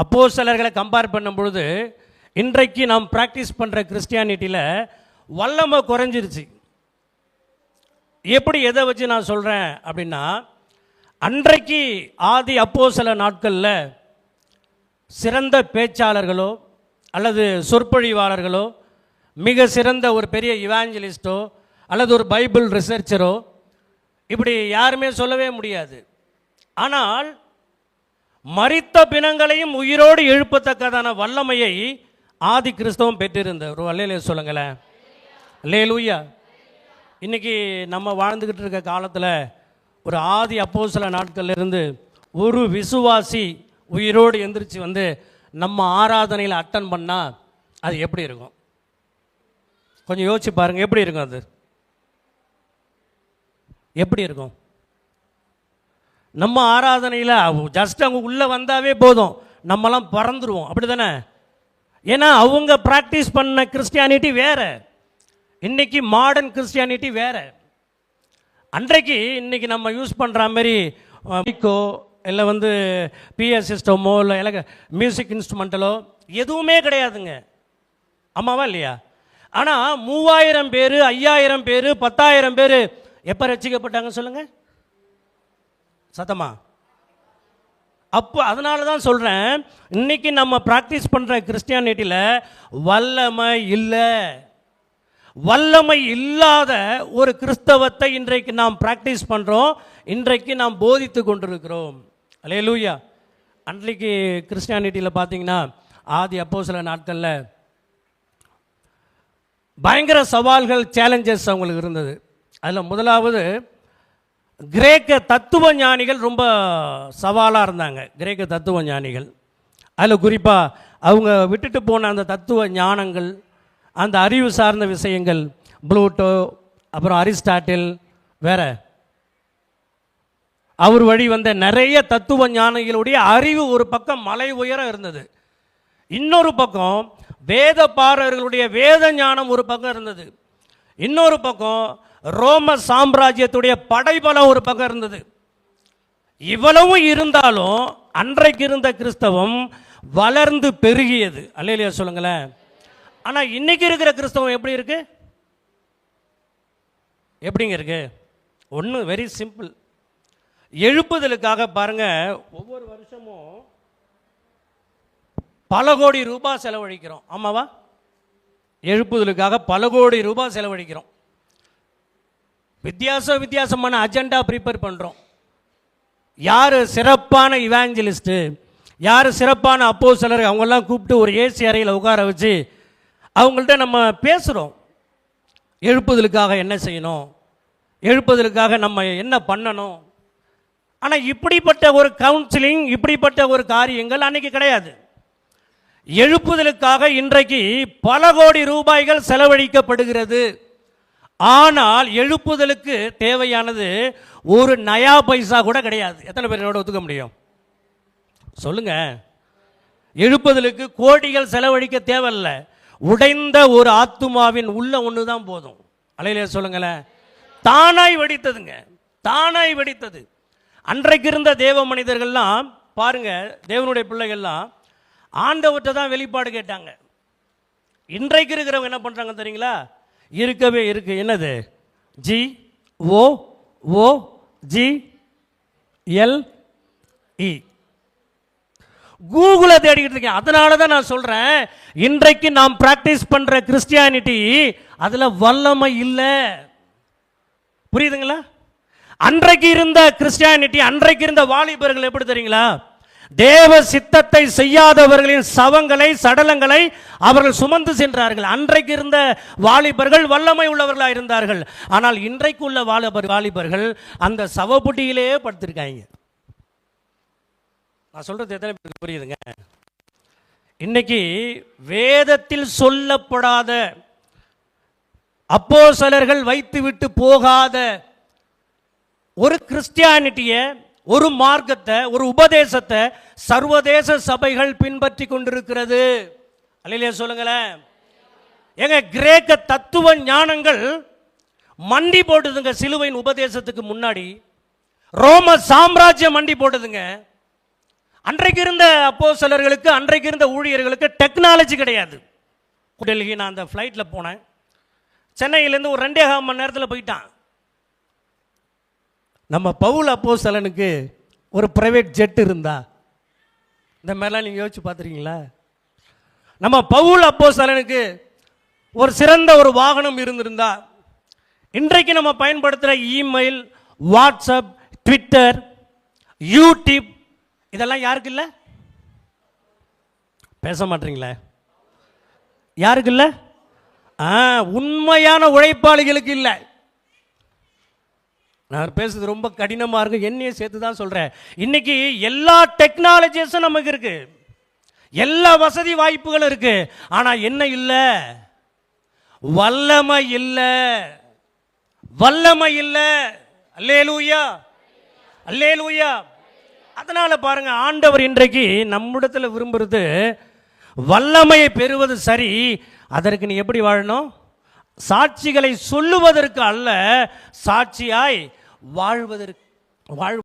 அப்போ சிலர்களை கம்பேர் பண்ணும் பொழுது இன்றைக்கு நாம் ப்ராக்டிஸ் பண்ணுற கிறிஸ்டியானிட்டியில் வல்லமை குறைஞ்சிருச்சு. எப்படி எதை வச்சு நான் சொல்கிறேன் அப்படின்னா அன்றைக்கு ஆதி அப்போ சில நாட்களில் சிறந்த பேச்சாளர்களோ அல்லது சொற்பொழிவாளர்களோ மிக சிறந்த ஒரு பெரிய இவாஞ்சலிஸ்டோ அல்லது ஒரு பைபிள் ரிசர்ச்சரோ இப்படி யாருமே சொல்லவே முடியாது. ஆனால் மறித்த பிணங்களையும் உயிரோடு எழுப்பத்தக்கதான வல்லமையை ஆதி கிறிஸ்தவம் பெற்றிருந்த ஒரு வல்லையிலே சொல்லுங்களேன். லேலூயா இன்னைக்கு நம்ம வாழ்ந்துக்கிட்டு இருக்க காலத்தில் ஒரு ஆதி அப்போ சில நாட்கள்ல இருந்து ஒரு விசுவாசி உயிரோடு எந்திரிச்சு வந்து நம்ம ஆராதனையில் அட்டன் பண்ணால் அது எப்படி இருக்கும்? கொஞ்சம் யோசிச்சு பாருங்கள் எப்படி இருக்கும் அது? எப்படி இருக்கும்? நம்ம ஆராதனையில் ஜஸ்ட் அவங்க உள்ளே வந்தாவே போதும். நம்மலாம் பறந்துருவோம். அப்படி தானே ஏன்னா அவங்க ப்ராக்டிஸ் பண்ண கிறிஸ்டியானிட்டி வேறு. இன்னைக்கு மாடர்ன் கிறிஸ்டியானிட்டி வேறு. அன்றைக்கு இன்றைக்கி நம்ம யூஸ் பண்ணுற மாதிரி மைக்கோ இல்லை வந்து பிஎஸ் சிஸ்டமோ இல்லை இல்லை மியூசிக் இன்ஸ்ட்ருமெண்டலோ எதுவுமே கிடையாதுங்க. ஆமாவா இல்லையா? ஆனால் மூவாயிரம் பேர் ஐயாயிரம் பேர் பத்தாயிரம் பேர் எப்போ ரசிக்கப்பட்டாங்க சொல்லுங்கள் சத்தமா? அப்போ அதனால தான் சொல்கிறேன் இன்னைக்கு நம்ம ப்ராக்டிஸ் பண்ணுற கிறிஸ்டியானிட்டியில் வல்லமை இல்லை. வல்லமை இல்லாத ஒரு கிறிஸ்தவத்தை இன்றைக்கு நாம் ப்ராக்டிஸ் பண்ணுறோம் இன்றைக்கு நாம் போதித்து கொண்டிருக்கிறோம். அலே லூயா அன்றைக்கு கிறிஸ்டியானிட்டியில் பார்த்தீங்கன்னா ஆதி அப்போ சில நாட்களில் பயங்கர சவால்கள் சேலஞ்சஸ் அவங்களுக்கு இருந்தது. அதில் முதலாவது கிரேக்க தத்துவ ஞானிகள் ரொம்ப சவாலாக இருந்தாங்க. கிரேக்க தத்துவ ஞானிகள் அதில் குறிப்பாக அவங்க விட்டுட்டு போன அந்த தத்துவ ஞானங்கள் அந்த அறிவு சார்ந்த விஷயங்கள் ப்ளூட்டோ அப்புறம் அரிஸ்டாட்டில் வேற. அவர் வழி வந்த நிறைய தத்துவ ஞானிகளுடைய அறிவு ஒரு பக்கம் மலை உயரம் இருந்தது. இன்னொரு பக்கம் வேத பாரர்களுடைய வேத ஞானம் ஒரு பக்கம் இருந்தது. இன்னொரு பக்கம் ரோம சாம்ராஜ்யத்துடைய படைபலம் ஒரு பக்கம் இருந்தது. இவ்வளவும் இருந்தாலும் அன்றைக்கு இருந்த கிறிஸ்தவம் வளர்ந்து பெருகியது. அல்லையா சொல்லுங்களேன். ஆனால் இன்னைக்கு இருக்கிற கிறிஸ்தவம் எப்படி இருக்கு? எப்படிங்க இருக்கு? ஒன்று வெரி சிம்பிள் எழுப்புதலுக்காக பாருங்க ஒவ்வொரு வருஷமும் பல கோடி ரூபாய் செலவழிக்கிறோம். ஆமாவா? எழுப்புதலுக்காக பல கோடி ரூபாய் செலவழிக்கிறோம். வித்தியாச வித்தியாசமான அஜெண்டா ப்ரிப்பேர் பண்ணுறோம் யார் சிறப்பான இவாஞ்சலிஸ்ட்டு யார் சிறப்பான அப்போ சிலர் அவங்கெல்லாம் கூப்பிட்டு ஒரு ஏசி அறையில் உட்கார வச்சு அவங்கள்ட்ட நம்ம பேசுகிறோம் எழுப்புதலுக்காக என்ன செய்யணும்? எழுப்புதலுக்காக நம்ம என்ன பண்ணணும்? ஆனால் இப்படிப்பட்ட ஒரு கவுன்சிலிங் இப்படிப்பட்ட ஒரு காரியங்கள் அன்னைக்கு கிடையாது. எழுப்புதலுக்காக இன்றைக்கு பல கோடி ரூபாய்கள் செலவழிக்கப்படுகிறது. ஆனால் எழுப்புதலுக்கு தேவையானது ஒரு நயா பைசா கூட கிடையாது. எத்தனை பேர் என்னோட ஒத்துக்க முடியும்? சொல்லுங்க. எழுப்புதலுக்கு கோடிகள் செலவழிக்க தேவையில்ல. உடைந்த ஒரு ஆத்துமாவின் உள்ள ஒன்று தான் போதும். அலையிலே சொல்லுங்களேன். தானாய் வெடித்ததுங்க. தானாய் வெடித்தது. அன்றைக்கு இருந்த தேவ மனிதர்கள்லாம் பாருங்க தேவனுடைய பிள்ளைகள்லாம் ஆண்டவர்கிட்ட தான் வெளிப்பாடு கேட்டாங்க. இன்றைக்கு இருக்கிறவங்க என்ன பண்ணுறாங்க தெரியுங்களா? இருக்கவே இருக்கு. என்னது? G O O G L E கூகுளை தேடிக்கிட்டு இருக்கேன். அதனால தான் நான் சொல்கிறேன் இன்றைக்கு நாம் ப்ராக்டிஸ் பண்ணுற கிறிஸ்டியானிட்டி அதில் வல்லமை இல்லை. புரியுதுங்களா? அன்றைக்கு இருந்த கிறிஸ்டியானிட்டி அன்றைக்கு இருந்த வாலிபர்கள் எப்படி தெரியுங்களா? தேவ சித்தத்தை செய்யாதவர்களின் சவங்களை சடலங்களை அவர்கள் சுமந்து சென்றார்கள். அன்றைக்கு இருந்த வாலிபர்கள் வல்லமை உள்ளவர்களாக இருந்தார்கள். ஆனால் இன்றைக்கு உள்ள வாலிபர் வாலிபர்கள் அந்த சவப்புட்டியிலேயே படுத்திருக்காங்க. நான் சொல்றது எத்தனை பேருக்கு புரியுதுங்க? இன்னைக்கு வேதத்தில் சொல்லப்படாத அப்போஸ்தலர்கள் வைத்துவிட்டு போகாத ஒரு கிறிஸ்டியானிட்டியை ஒரு மார்க்கத்தை ஒரு உபதேசத்தை சர்வதேச சபைகள் பின்பற்றி கொண்டிருக்கிறது. அல்லையா சொல்லுங்களேன். ஏங்க கிரேக்க தத்துவ ஞானங்கள் மண்டி போட்டதுங்க சிலுவையின் உபதேசத்துக்கு முன்னாடி. ரோம சாம்ராஜ்யம் மண்டி போட்டதுங்க. அன்றைக்கு இருந்த அப்போ சிலர்களுக்கு அன்றைக்கு இருந்த ஊழியர்களுக்கு டெக்னாலஜி கிடையாது. டெல்லி நான் அந்த ஃப்ளைட்டில் போனேன். சென்னையிலேருந்து ஒரு ரெண்டே ஹாஃப் மணி நேரத்தில் போயிட்டான். நம்ம பவுல் அப்போஸ்தலனுக்கு ஒரு பிரைவேட் ஜெட் இருந்தா? இந்த மாதிரிலாம் நீங்கள் யோசிச்சு பார்த்துருக்கீங்களா? நம்ம பவுல் அப்போஸ்தலனுக்கு ஒரு சிறந்த ஒரு வாகனம் இருந்திருந்தா இன்றைக்கு நம்ம பயன்படுத்துகிற இமெயில் வாட்ஸ்அப் ட்விட்டர் யூடியூப் இதெல்லாம் யாருக்கு இல்லை? பேச மாட்டீங்களே? யாருக்கு இல்லை? ஆ உண்மையான உழைப்பாளிகளுக்கு இல்லை. நான் பேசுறது ரொம்ப கடினமாக இருக்கும் என்னையே சேர்த்து தான் சொல்கிறேன் இன்னைக்கு எல்லா டெக்னாலஜிஸும் நமக்கு இருக்கு. எல்லா வசதி வாய்ப்புகளும் இருக்கு. ஆனால் என்ன இல்லை? வல்லமை இல்லை. வல்லமை இல்லை. அல்லேலூயா. அல்லேலூயா. அதனால பாருங்க ஆண்டவர் இன்றைக்கு நம்மிடத்தில் விரும்புறது வல்லமையை பெறுவது சரி. அதற்கு நீ எப்படி வாழணும்? சாட்சிகளை சொல்லுவதற்கு அல்ல சாட்சியாய் வாழ்வதற்கு வாழ்